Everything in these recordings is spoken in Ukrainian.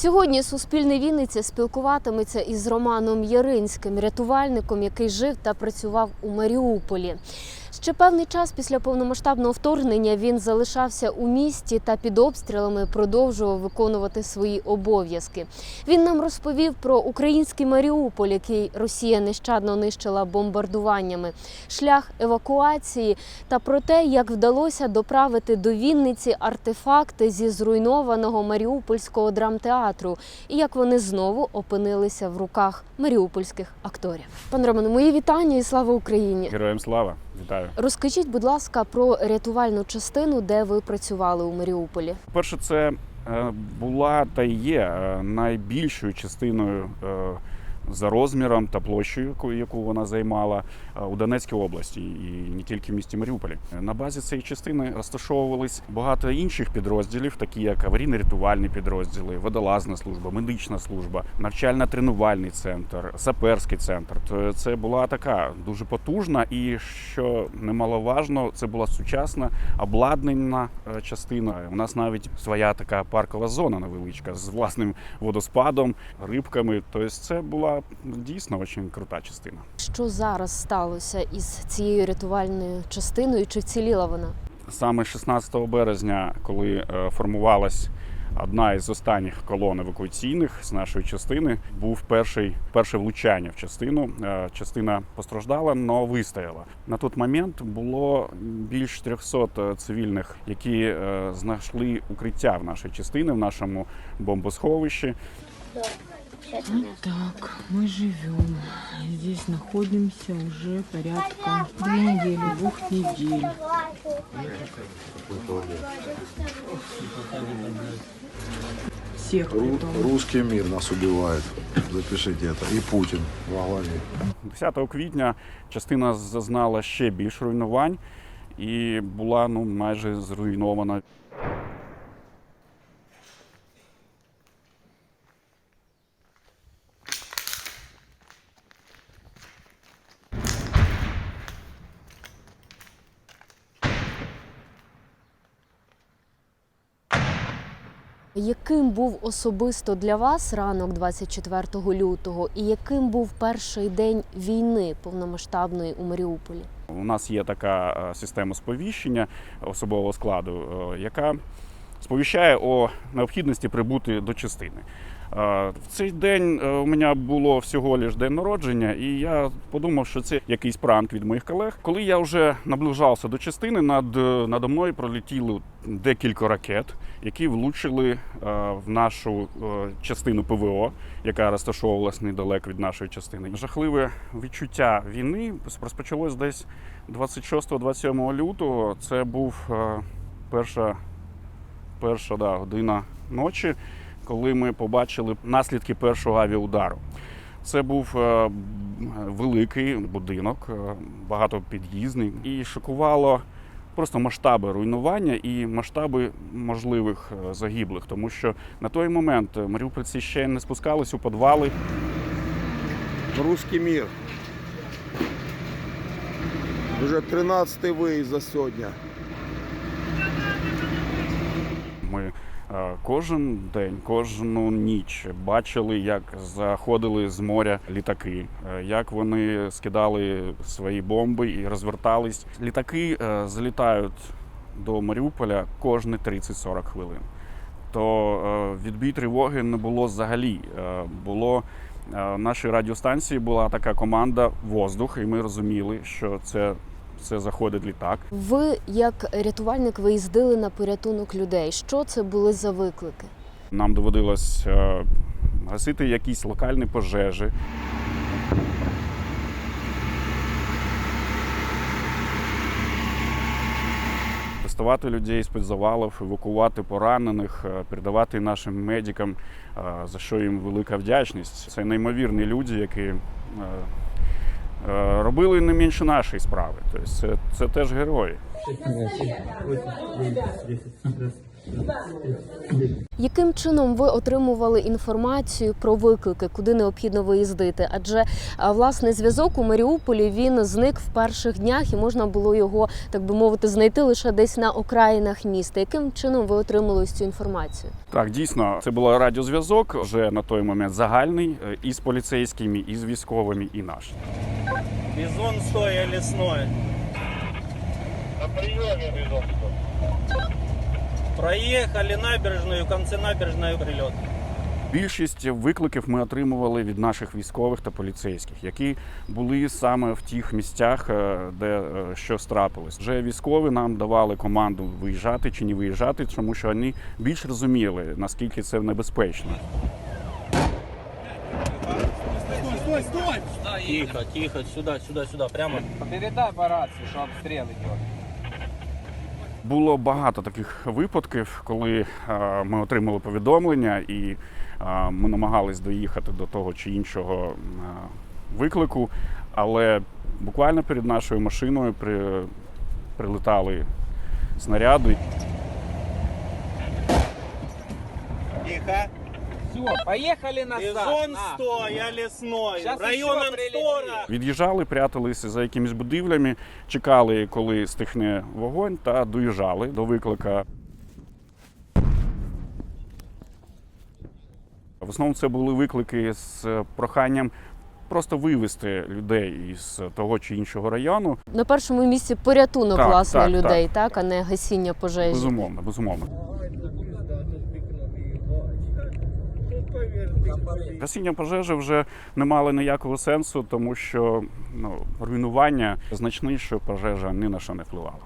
Сьогодні Суспільне Вінниця спілкуватиметься із Романом Яринським, рятувальником, який жив та працював у Маріуполі. Ще певний час після повномасштабного вторгнення він залишався у місті та під обстрілами продовжував виконувати свої обов'язки. Він нам розповів про український Маріуполь, який Росія нещадно нищила бомбардуваннями, шлях евакуації та про те, як вдалося доправити до Вінниці артефакти зі зруйнованого Маріупольського драмтеатру і як вони знову опинилися в руках маріупольських акторів. Пане Романе, мої вітання і слава Україні! Героям слава, вітаю. Розкажіть, будь ласка, про рятувальну частину, де ви працювали у Маріуполі. Перше, це е, була та є е, найбільшою частиною е, за розміром та площею, яку- вона займала у Донецькій області і не тільки в місті Маріуполі. На базі цієї частини розташовувались багато інших підрозділів, такі як аварійно-рятувальні підрозділи, водолазна служба, медична служба, навчально-тренувальний центр, саперський центр. Це була така дуже потужна і що немаловажно, це була сучасна обладнана е, частина. У нас навіть своя така паркова зона невеличка з власним водоспадом, рибками. Тобто це була дійсно дуже крута частина. Що зараз сталося із цією рятувальною частиною? Чи вціліла вона? Саме 16 березня, коли е, формувалась одна із останніх колон евакуаційних з нашої частини, був перший перше влучання в частину. Е, Частина постраждала, але вистояла. На той момент було більш 300 цивільних, які е, знайшли укриття в нашій частині, в нашому бомбосховищі. Вот так, мы живем. Здесь находимся уже порядка две недели, двух недель. Всех Ру- притом. русский мир нас убивает. Запишите это. И Путин во главе. 10 квітня частина зазнала ще більш руйнувань і була ну майже зруйнована. Яким був особисто для вас ранок 24 лютого, і яким був перший день війни повномасштабної у Маріуполі? У нас є така е, система сповіщення особового складу, е, яка сповіщає о необхідності прибути до частини. Е, В цей день е, у мене було всього лиш день народження, і я подумав, що це якийсь пранк від моїх колег. Коли я вже наближався до частини, над надо мною пролетіли декілька ракет, які влучили е, в нашу е, частину ПВО, яка розташовувалась недалеко від нашої частини. Жахливе відчуття війни розпочалось десь 26-27 лютого. Це був е, перша, перша да, година ночі, коли ми побачили наслідки першого авіаудару. Це був е, великий будинок, е, багатопід'їзний, і шокувало просто масштаби руйнування і масштаби можливих е, загиблих, тому що на той момент маріупольці ще не спускались у підвали. Русский мир. Уже 13-й выезд за сегодня. Ми е, кожен день, кожну ніч бачили, як заходили з моря літаки, е, як вони скидали свої бомби і розвертались. Літаки е, залітають до Маріуполя кожні 30-40 хвилин. То е, відбій тривоги не було взагалі. Е, Було е, нашій радіостанції була така команда воздух, і ми розуміли, що це, це заходить літак. Ви, як рятувальник, виїздили на порятунок людей. Що це були за виклики? Нам доводилось е, гасити якісь локальні пожежі. Доставати людей з-під завалів, евакувати поранених, е, передавати нашим медикам, е, за що їм велика вдячність. Це неймовірні люди, які робили не менше нашої справи. Тобто це, це теж герої. Яким чином ви отримували інформацію про виклики, куди необхідно виїздити? Адже власне зв'язок у Маріуполі він зник в перших днях, і можна було його, так би мовити, знайти лише десь на окраїнах міста. Яким чином ви отримали ось цю інформацію? Так, дійсно, це був радіозв'язок вже на той момент загальний е, і з поліцейськими, і з військовими, і наш. Бизон стоя лесной. На приеме бизон. Проехали набережную, в конце набережной прилет. Більшість викликів ми отримували від наших військових та поліцейських, які були саме в тих місцях, е, де е, щось трапилось. Вже військові нам давали команду виїжджати чи не виїжджати, тому що вони більш розуміли, наскільки це небезпечно. Тихо, тихо, сюда, сюда, сюда, прямо. Передай по рации, что обстрел идет. Було багато таких випадків, коли е, ми отримали повідомлення і е, ми намагались доїхати до того чи іншого е, виклику, але буквально перед нашою машиною при, прилетали снаряди. Тихо. Все, поехали назад. Бизон на. стоя лесной. Щас. Амстора. Від'їжджали, пряталися за якимись будівлями, чекали, коли стихне вогонь, та доїжджали до виклика. В основному це були виклики з проханням просто вивезти людей із того чи іншого району. На першому місці порятунок Так, власне так, людей, так. а не гасіння пожежі. Безумовно, безумовно. Гасіння пожежі вже не мало ніякого сенсу, тому що ну, руйнування значне, що пожежа ні на що не впливала.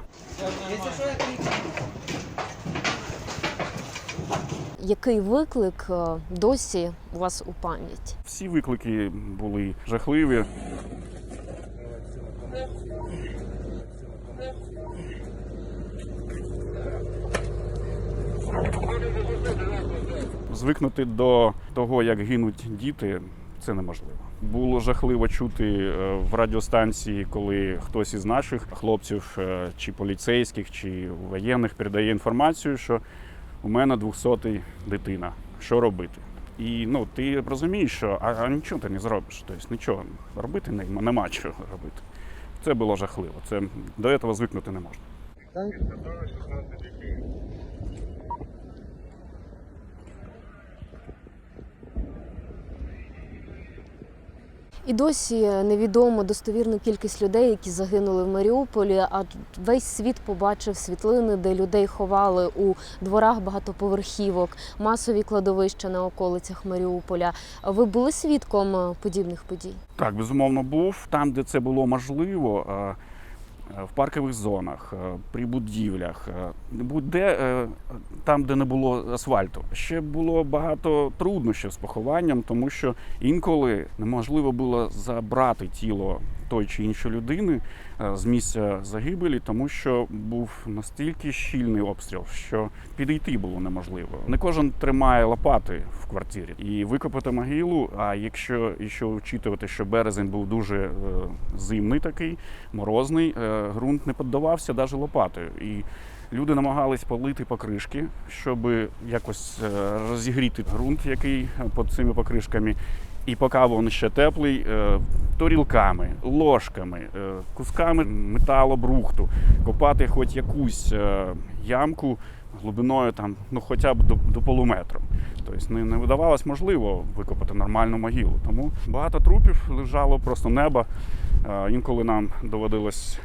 Який виклик е, досі у вас у пам'яті? Всі виклики були жахливі. Звикнути до того, як гинуть діти, це неможливо. Було жахливо чути е, в радіостанції, коли хтось із наших хлопців, е, чи поліцейських, чи воєнних передає інформацію, що у мене 200-й дитина. Що робити? І ну ти розумієш, що а, а нічого ти не зробиш. Тобто нічого робити не, нема чого робити. Це було жахливо. Це до цього звикнути не можна. І досі невідомо достовірну кількість людей, які загинули в Маріуполі. А весь світ побачив світлини, де людей ховали у дворах багатоповерхівок, масові кладовища на околицях Маріуполя. Ви були свідком подібних подій? Так, безумовно, був там, де це було можливо. В паркових зонах, е, при будівлях, е, будь-де е, там, де не було асфальту. Ще було багато труднощів з похованням, тому що інколи неможливо було забрати тіло тої чи іншої людини з місця загибелі, тому що був настільки щільний обстріл, що підійти було неможливо. Не кожен тримає лопати в квартирі і викопати могилу. А якщо ще вчитувати, що березень був дуже е, зимний такий, морозний, е, ґрунт не піддавався навіть лопатою. І люди намагались полити покришки, щоб якось е, розігріти ґрунт, який під цими покришками. І поки він ще теплий, е, тарілками, ложками, е, кусками металобрухту, копати хоч якусь е, ямку глибиною там, ну хоча б до, до полуметру. Тобто не, не видавалось можливо викопати нормальну могилу. Тому багато трупів лежало просто неба. Інколи нам доводилось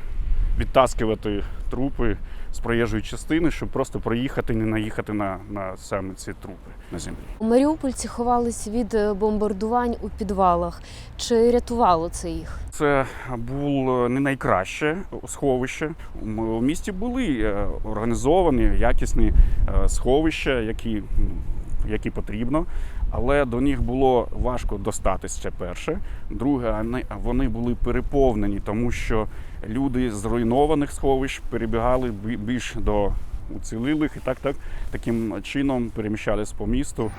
відтаскувати трупи з проїжджої частини, щоб просто проїхати, не наїхати на, на саме ці трупи на землі. Маріупольці ховались від е, бомбардувань у підвалах. Чи рятувало це їх? Це було не найкраще сховище. У місті були е, організовані якісні е, сховища, які, які потрібно. Але до них було важко достатися перше. Друге, вони були переповнені, тому що люди з зруйнованих сховищ перебігали бі- більш до уцілілих і так, так таким чином переміщались по місту.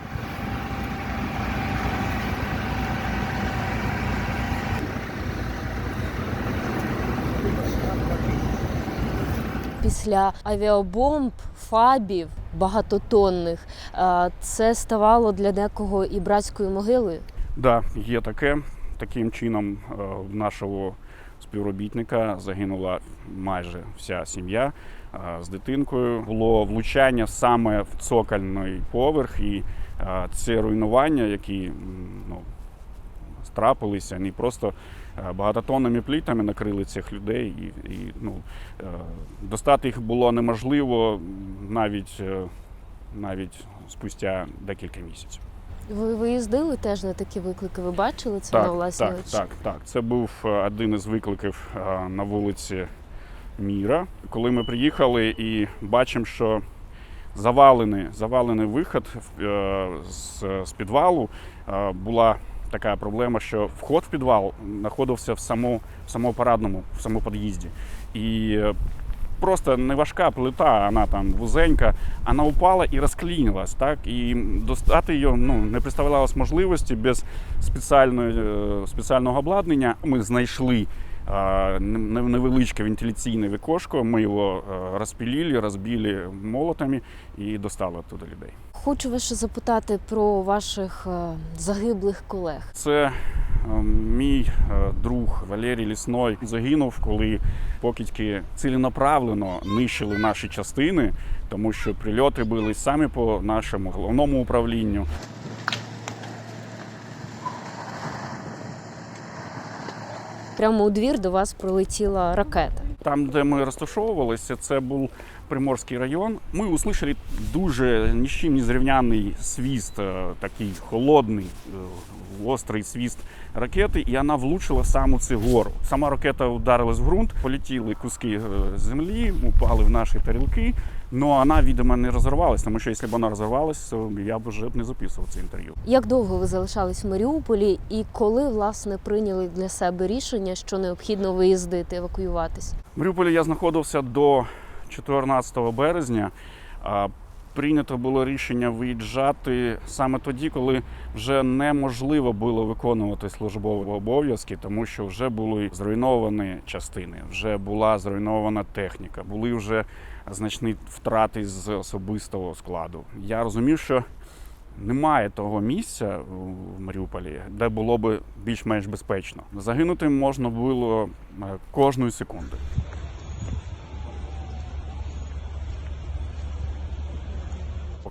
після авіабомб, фабів багатотонних, це ставало для декого і братською могилою. Да, є таке. Таким чином е, в нашого співробітника загинула майже вся сім'я з дитинкою. Було влучання саме в цокольний поверх, і це руйнування, які ну, трапилися, не просто багатотонними плітами накрили цих людей, і, і ну, достати їх було неможливо навіть, е, навіть спустя декілька місяців. Ви виїздили теж на такі виклики? Ви бачили це на власні так, очі? так, так. Це був е, один із викликів е, на вулиці Міра. Коли ми приїхали і бачимо, що завалений, завалений виход е, з, з підвалу, була така проблема, що вход в підвал знаходився в самому, в самому парадному, в самому під'їзді. І просто не важка плита, вона там вузенька, вона упала і розклінилась, так? І достати її ну, не представлялось можливості без спеціальної, е, спеціального обладнання. Ми знайшли е, невеличке вентиляційне вікошко, ми його е, розпілили, розбили молотами і достали туди людей. Хочу вас ще запитати про ваших е, загиблих колег. Це е, мій е, друг Валерій Лісной загинув, коли покидьки ціленаправлено нищили наші частини, тому що прильоти були саме по нашому головному управлінню. Прямо у двір до вас прилетіла ракета. Там, де ми розташовувалися, це був Приморський район. Ми услышали дуже ні з чим не зрівняний свіст, е, такий холодний, е, гострий свіст ракети, і вона влучила саме в цю гору. Сама ракета ударилась в ґрунт, полетіли куски е, землі, упали в наші тарілки. але вона, видимо, не розірвалась, тому що якщо б вона розірвалась, то я б вже не записував це інтерв'ю. Як довго ви залишались в Маріуполі, і коли власне прийняли для себе рішення, що необхідно виїздити, евакуюватись? В Маріуполі я знаходився до 14 березня. Прийнято було рішення виїжджати саме тоді, коли вже неможливо було виконувати службові обов'язки, тому що вже були зруйновані частини, вже була зруйнована техніка, були вже значні втрати з особистого складу. Я розумів, що немає того місця в Маріуполі, де було б більш-менш безпечно. Загинути можна було е, кожної секунди.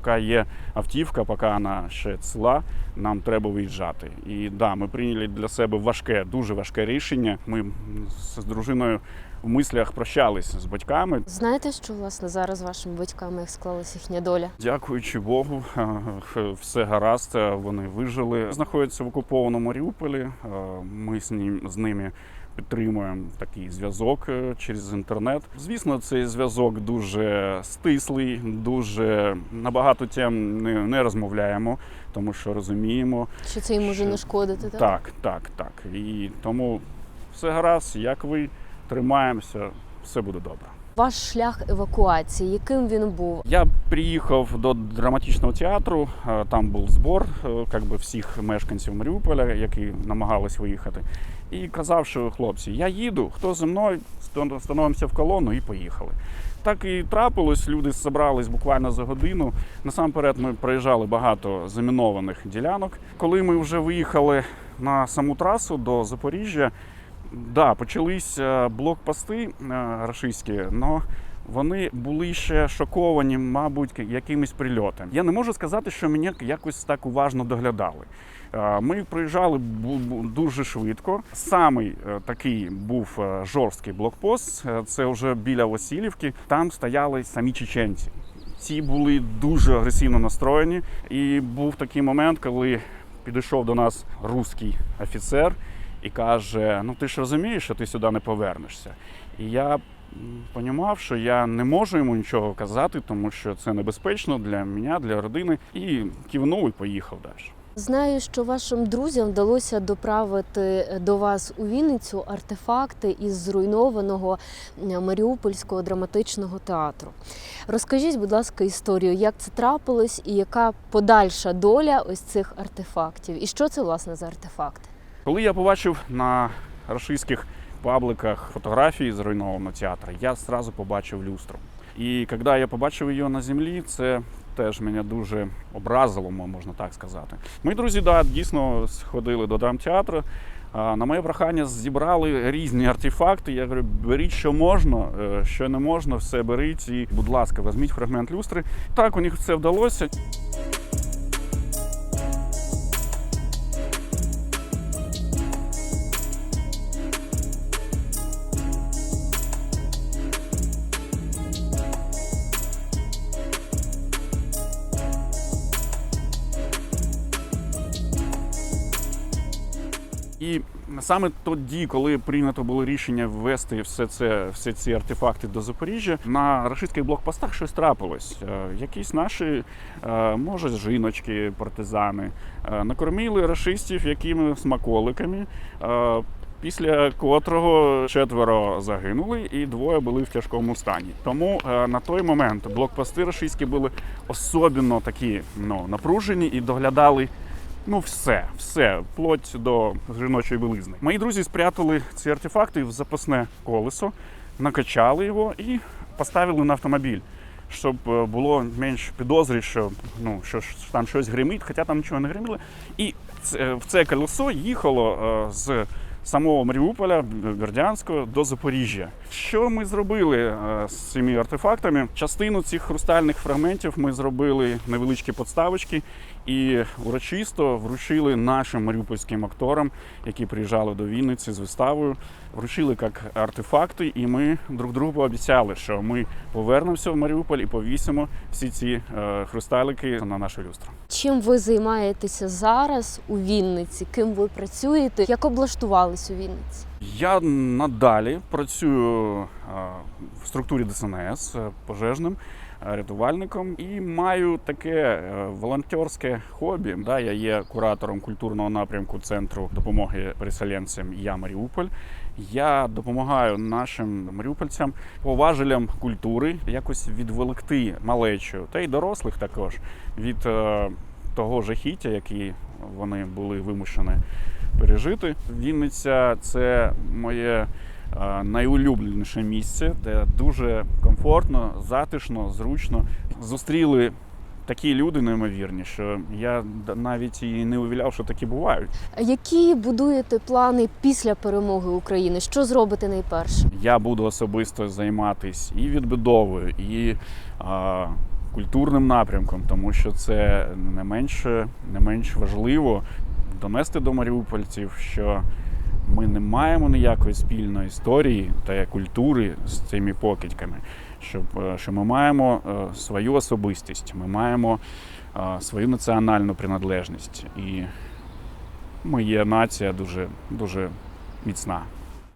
Поки є автівка, поки вона ще ціла, нам треба виїжджати. І да, ми прийняли для себе важке, дуже важке рішення. Ми з дружиною в мислях прощалися з батьками. Знаєте, що власне зараз з вашими батьками як склалася їхня доля? Дякуючи Богу, е, все гаразд. е, Вони вижили. Знаходяться в окупованому Маріуполі. е, Ми з ним з ними підтримуємо такий зв'язок через інтернет. Звісно, цей зв'язок дуже стислий, дуже на багато тем не, не розмовляємо, тому що розуміємо. Що це їм може Що- нашкодити? Так? Так, так, так. І тому все гаразд, як ви тримаємося, все буде добре. Ваш шлях евакуації, яким він був? Я приїхав до драматичного театру. е, Там був збор е, би, всіх мешканців Маріуполя, які намагались виїхати. І казав, що хлопці, я їду, хто зі мною, становимося в колону і поїхали. Так і трапилось, люди зібрались буквально за годину. Насамперед ми проїжджали багато замінованих ділянок. Коли ми вже виїхали на саму трасу до Запоріжжя, да, почались е, блокпости е, рашистські, але вони були ще шоковані, мабуть, якимись прильотами. Я не можу сказати, що мене якось так уважно доглядали. Е, Ми приїжджали дуже швидко. Самий е, такий був жорсткий блокпост. Це вже біля Васильівки. Там стояли самі чеченці. Ці були дуже агресивно настроєні. І був такий момент, коли підійшов до нас руський офіцер і каже: Ну ти ж розумієш, що ти сюди не повернешся. І я розумів, що я не можу йому нічого казати, тому що це небезпечно для мене, для родини. І кивнув і поїхав далі. Знаю, що вашим друзям вдалося доправити до вас у Вінницю артефакти із зруйнованого е, Маріупольського драматичного театру. Розкажіть, будь ласка, історію, як це трапилось і яка подальша доля ось цих артефактів? І що це власне за артефакти? Коли я побачив на рашистських пабликах фотографії зруйнованого театру, я зразу побачив люстру. І коли я побачив її на землі, це теж мене дуже образило, можна так сказати. Мої друзі, да, дійсно сходили до драмтеатру. На моє прохання зібрали різні артефакти. Я говорю, беріть, що можна, е, що не можна, все беріть і, будь ласка, візьміть фрагмент люстри. Так, у них це вдалося. Саме тоді, коли прийнято було рішення ввести все це, всі ці артефакти до Запоріжжя, на рашистських блокпостах щось трапилось. Е, Якісь наші, е, може, жіночки, партизани, е, накормили рашистів якими смаколиками. Після котрого четверо загинули і двоє були в тяжкому стані. Тому е, на той момент блокпости рашистські були особливо такі ну, напружені і доглядали Ну, все, все, вплоть до жіночої білизни. Мої друзі спрятали ці артефакти в запасне колесо, накачали його і поставили на автомобіль, щоб е, було менш підозрі, що, ну, що ж там щось гримить, хоча там нічого не гриміло. І це- в це колесо їхало е, з самого Маріуполя, Бердянського до Запоріжжя. Що ми зробили е, з цими артефактами? Частину цих хрустальних фрагментів ми зробили невеличкі подставочки і урочисто вручили нашим маріупольським акторам, які приїжджали до Вінниці з виставою. Вручили як артефакти, і ми друг другу пообіцяли, що ми повернемося в Маріуполь і повісимо всі ці е, хрусталики на нашу люстру. Чим ви займаєтеся зараз у Вінниці? Ким ви працюєте? Як облаштувались у Вінниці? Я надалі працюю е, в структурі ДСНС е, пожежним рятувальником і маю таке е, волонтерське хобі. Да, я є куратором культурного напрямку центру допомоги переселенцям Я Маріуполь. Я допомагаю нашим маріупольцям, поважелям культури, якось відволікти малечу та й дорослих також від е, того жахіття, який вони були вимушені пережити. Вінниця це моє найулюбленіше місце, де дуже комфортно, затишно, зручно. Зустріли такі люди неймовірні, що я навіть і не уявляв, що такі бувають. Які будуєте плани після перемоги України? Що зробите найперше? Я буду особисто займатися і відбудовою, і а, культурним напрямком, тому що це не менш, не менш важливо донести до маріупольців, що ми не маємо ніякої спільної історії та культури з цими покидьками. Щоб, е, що ми маємо е, свою особистість, ми маємо е, свою національну приналежність. І ми є нація дуже, дуже міцна.